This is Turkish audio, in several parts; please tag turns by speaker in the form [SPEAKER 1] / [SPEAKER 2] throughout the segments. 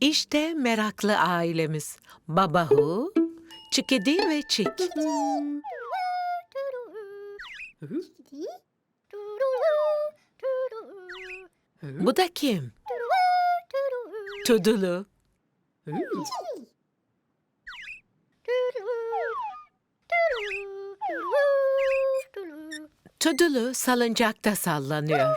[SPEAKER 1] İşte meraklı ailemiz. Baba Hu, Çikidi ve Çik. Bu da kim? Tudulu. Tudulu salıncakta sallanıyor.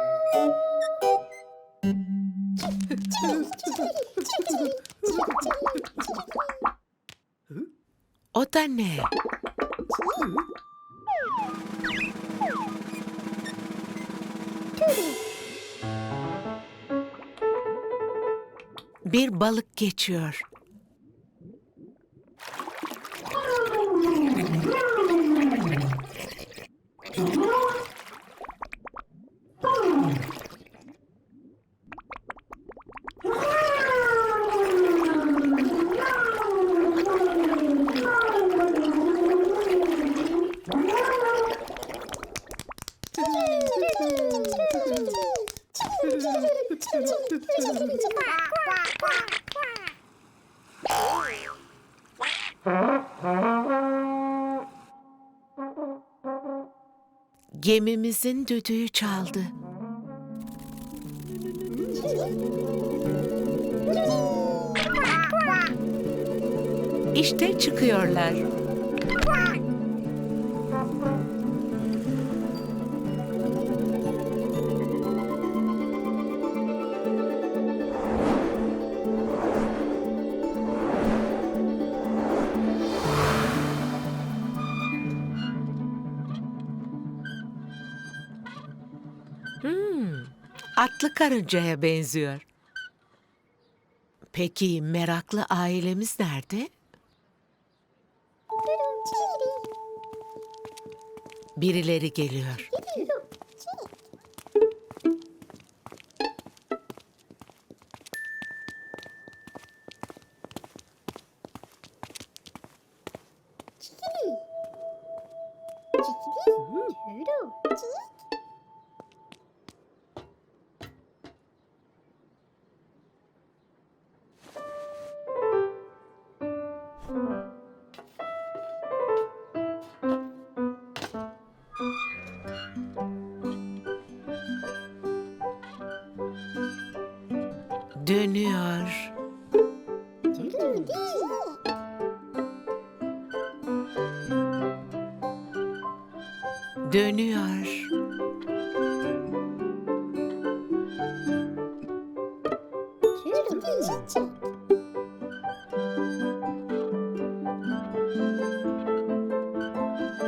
[SPEAKER 1] O da? Bir balık geçiyor. Gemimizin düdüğü çaldı. İşte çıkıyorlar. Karıncaya benziyor. Peki meraklı ailemiz nerede? Birileri geliyor.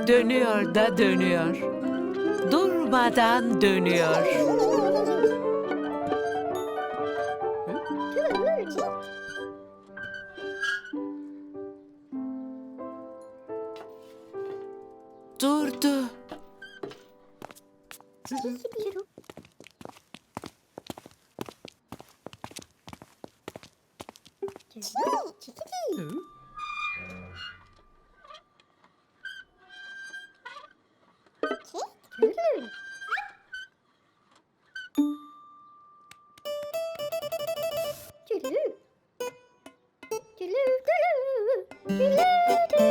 [SPEAKER 1] Dönüyor da dönüyor. Durmadan dönüyor. You need to.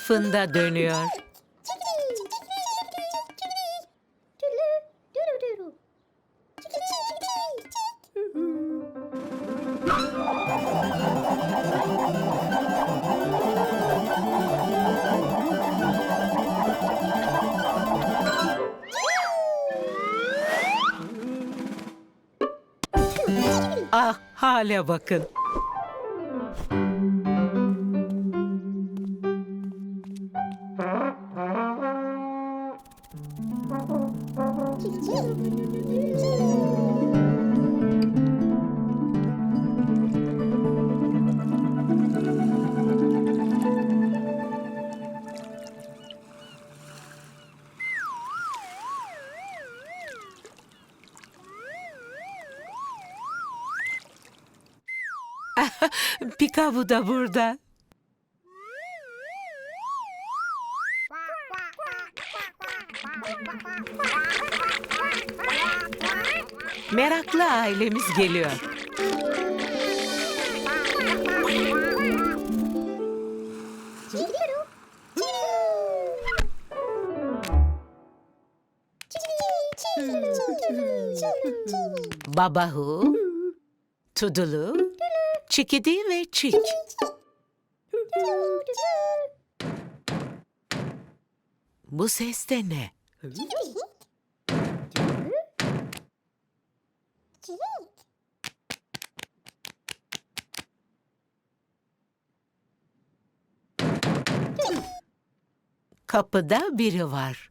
[SPEAKER 1] Etrafında dönüyor. Ah, hale bakın. Pikabu da burada. Meraklı ailemiz geliyor. Babahu, Tudulu, Çikidi ve Çik. Bu ses de ne? Kapıda biri var.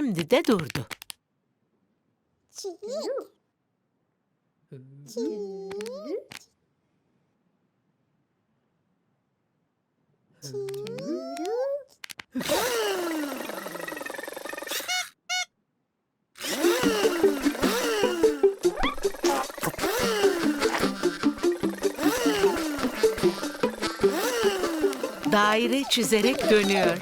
[SPEAKER 1] Şimdi de durdu. Daire çizerek dönüyor.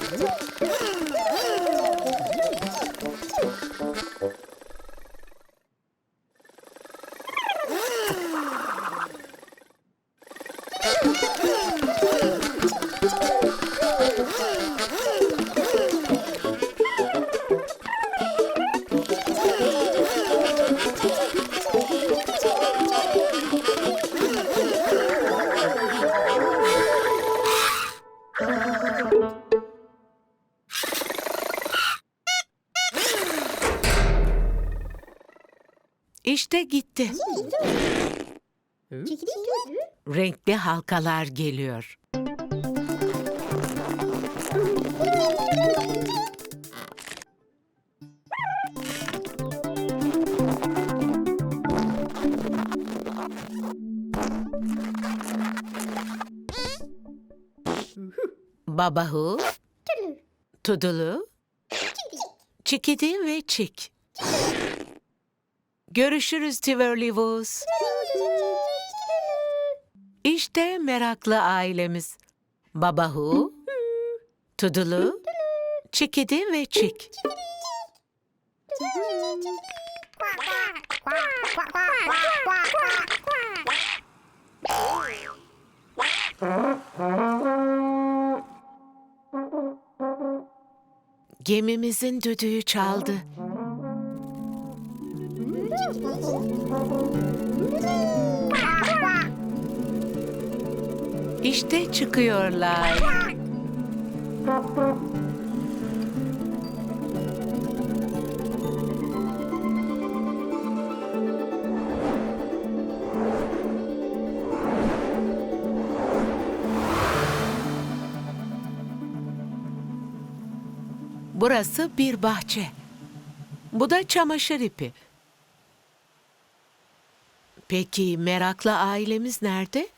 [SPEAKER 1] İşte gitti. Renkli halkalar geliyor. Babahu, Tudulu, Çikidi ve Çik. Görüşürüz Tiverlywoos. İşte meraklı ailemiz. Babahu, Tudulu, Çikidi ve Çik. Gemimizin düdüğü çaldı. İşte çıkıyorlar. Burası bir bahçe. Bu da çamaşır ipi. Peki meraklı ailemiz nerede?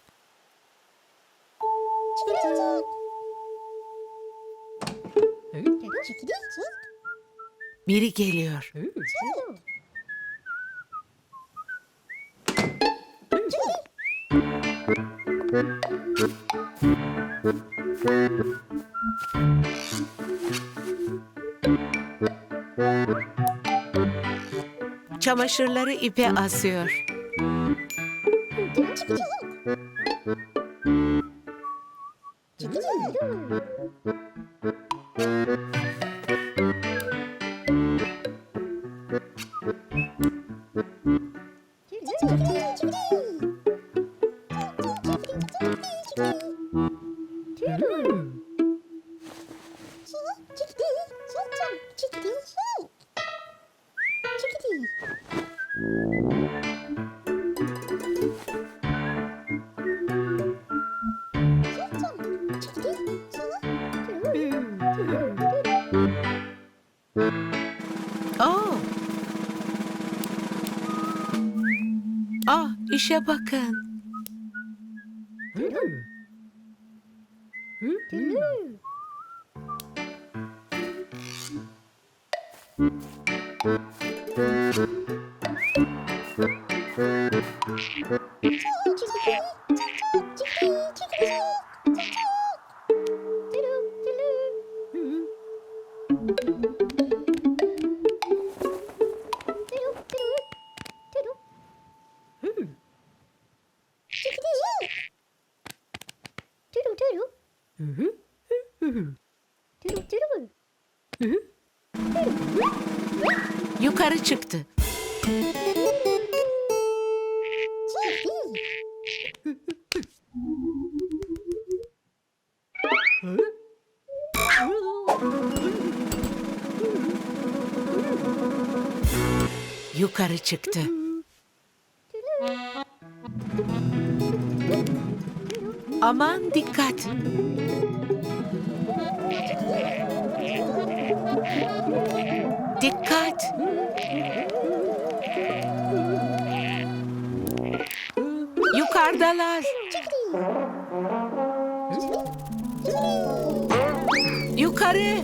[SPEAKER 1] Biri geliyor. Çamaşırları ipe asıyor. Thank you. İşe bakın. Yukarı çıktı. Yukarı çıktı. Aman dikkat. Dikkat. Yukarıdalar. Yukarı.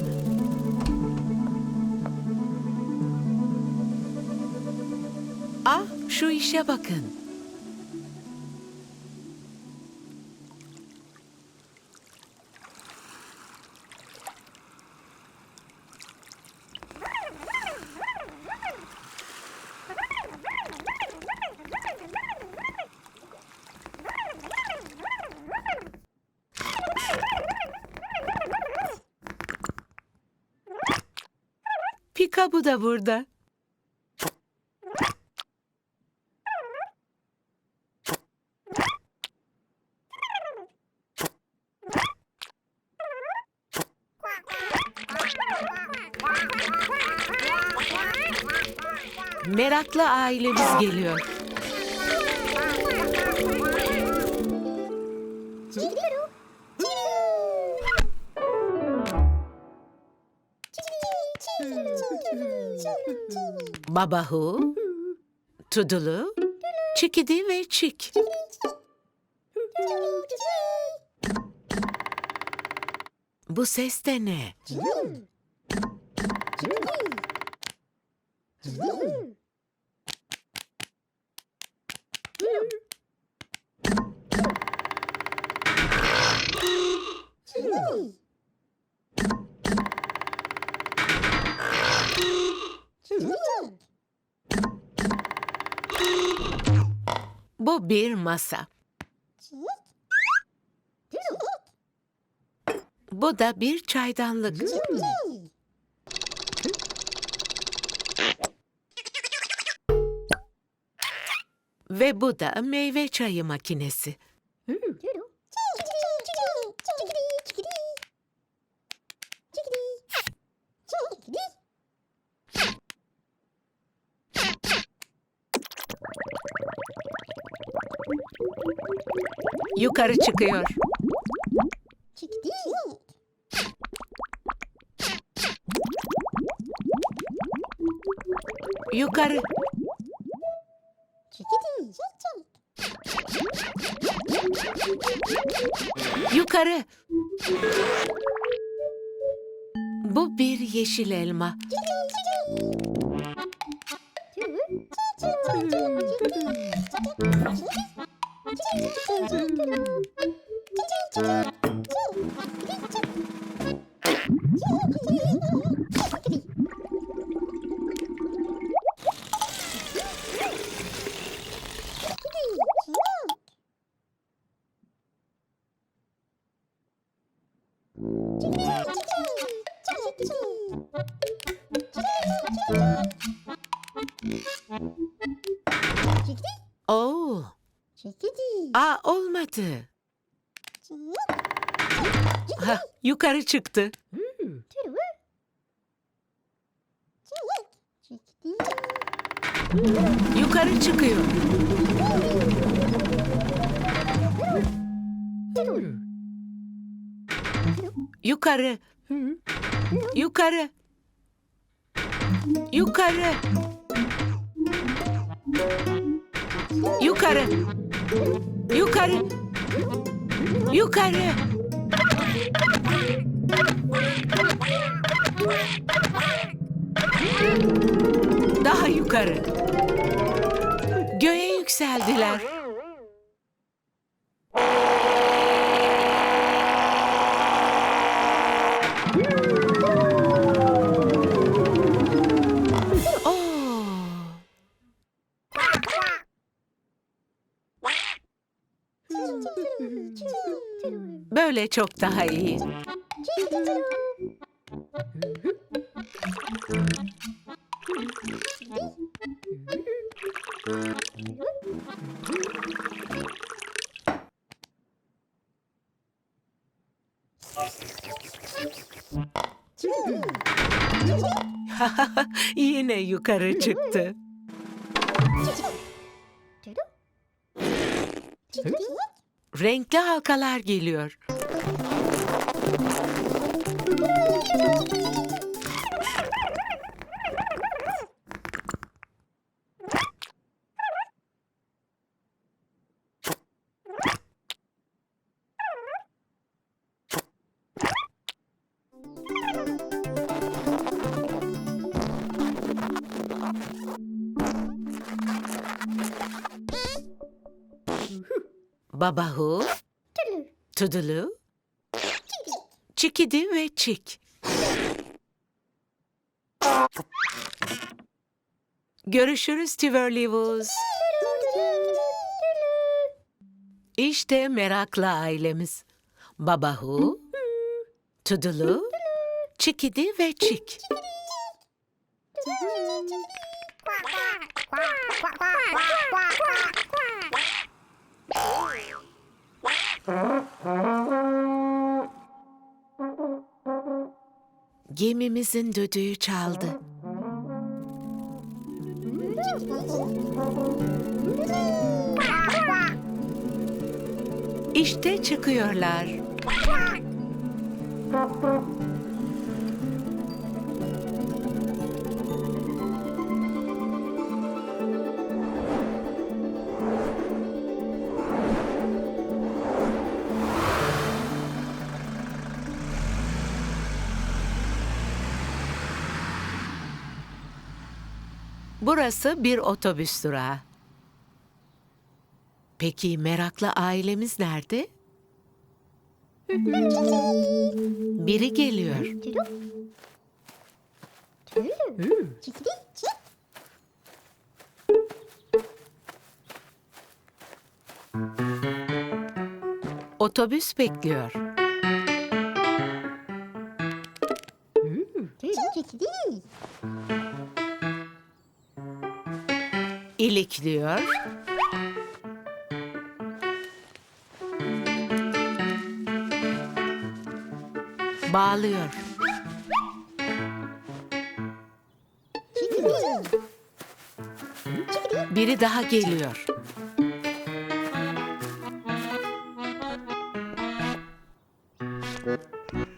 [SPEAKER 1] Ah, şu işe bakın. Pika bu da burada. Meraklı ailemiz geliyor. Babahu, Tudulu, Çikidi ve Çik. Bu ses de ne? Bu bir masa. Bu da bir çaydanlık. Ve bu da meyve çayı makinesi. yukarı çıkıyor. Yukarı. Yukarı. Bu bir yeşil elma. チュチュンチュチュン çıktı. Yukarı çıkıyor. Yukarı. Yukarı. Yukarı. Yukarı. Yukarı. Yukarı. Daha yukarı. Göğe yükseldiler. Oo. Böyle çok daha iyi. Yine yukarı çıktı. Renkli halkalar geliyor. Babahu, Tudulu, Çikidi ve Çik. Görüşürüz Tiverlivus. İşte meraklı ailemiz. Babahu, Tudulu, Çikidi ve Çik. Gemimizin düdüğü çaldı. İşte çıkıyorlar. Burası bir otobüs durağı. Peki meraklı ailemiz nerede? Biri geliyor. Otobüs bekliyor. İlikliyor. Bağlıyor. Biri daha geliyor.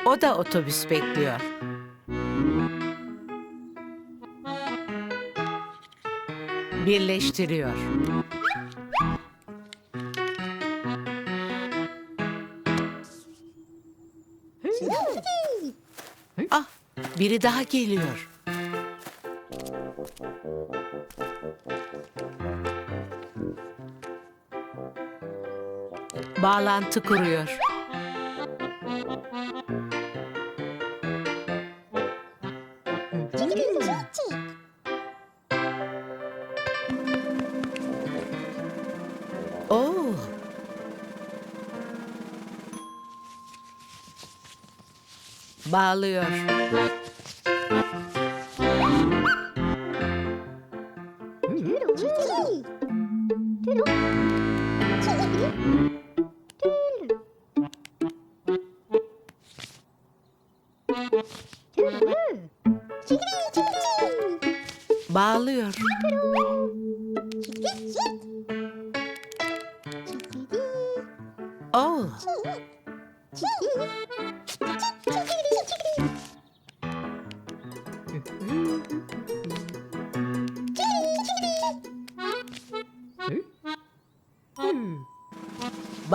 [SPEAKER 1] O da otobüs bekliyor. Birleştiriyor. Ah, biri daha geliyor. Bağlantı kuruyor. Bağlıyor.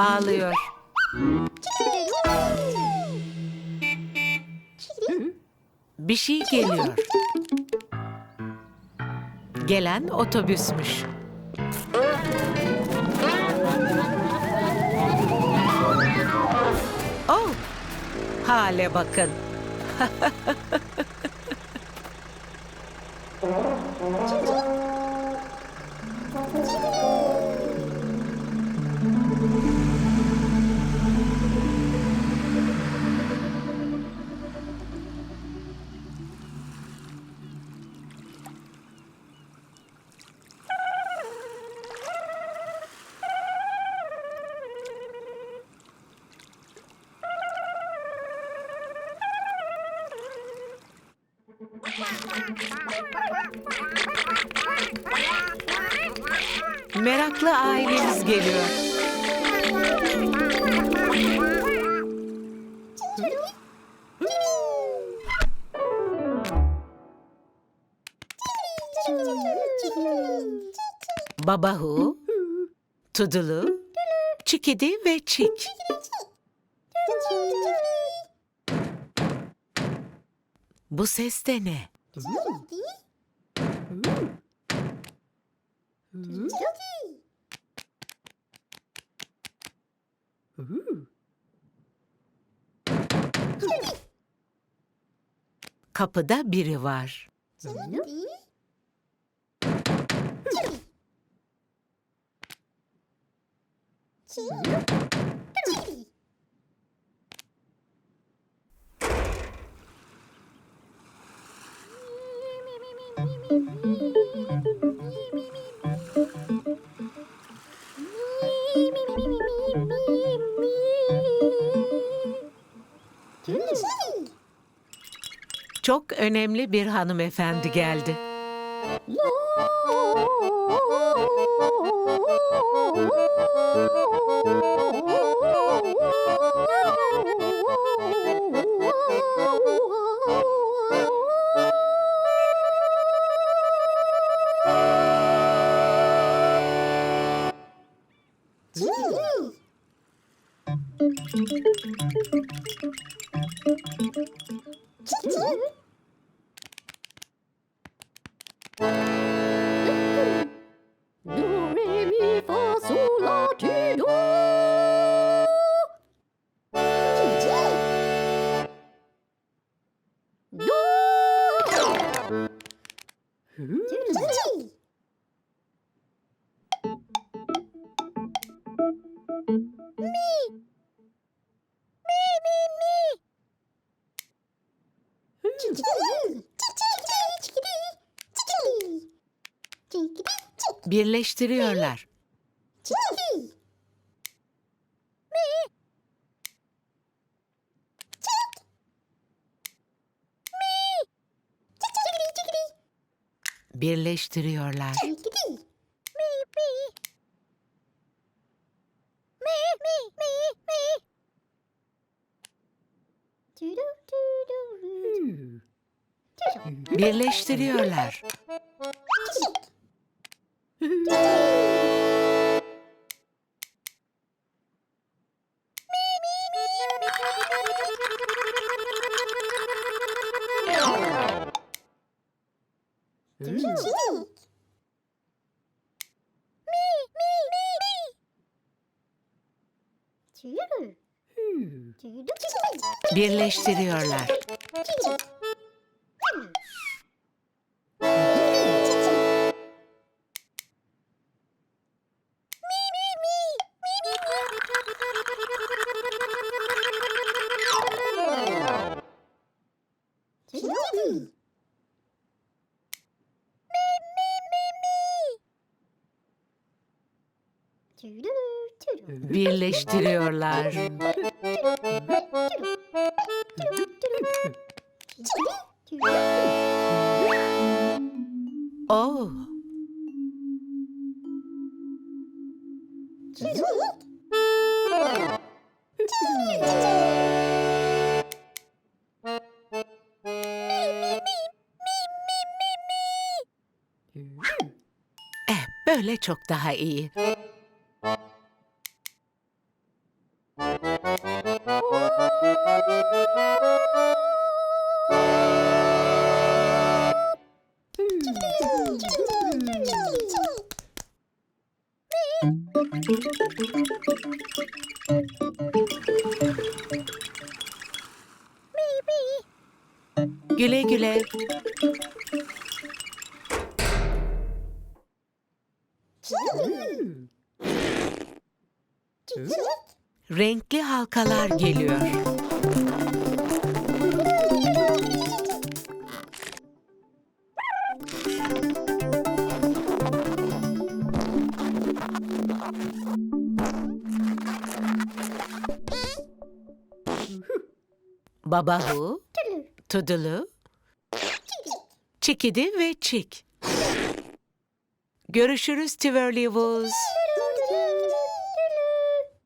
[SPEAKER 1] Bağlıyor. Bir şey geliyor. Gelen otobüsmüş. Oh! Hale bakın. Meraklı ailemiz geliyor. Babahu, Tudulu, Çikidi ve Çik. Bu ses de ne? Kapıda biri var. Çok önemli bir hanımefendi geldi. Birleştiriyorlar. Birleştiriyorlar. Birleştiriyorlar. Birleştiriyorlar. Birleştiriyorlar. daha. Güle güle. Renkli halkalar geliyor. Babahu, Tudulu, Çikidi ve Çik. Görüşürüz Tivoli Woods.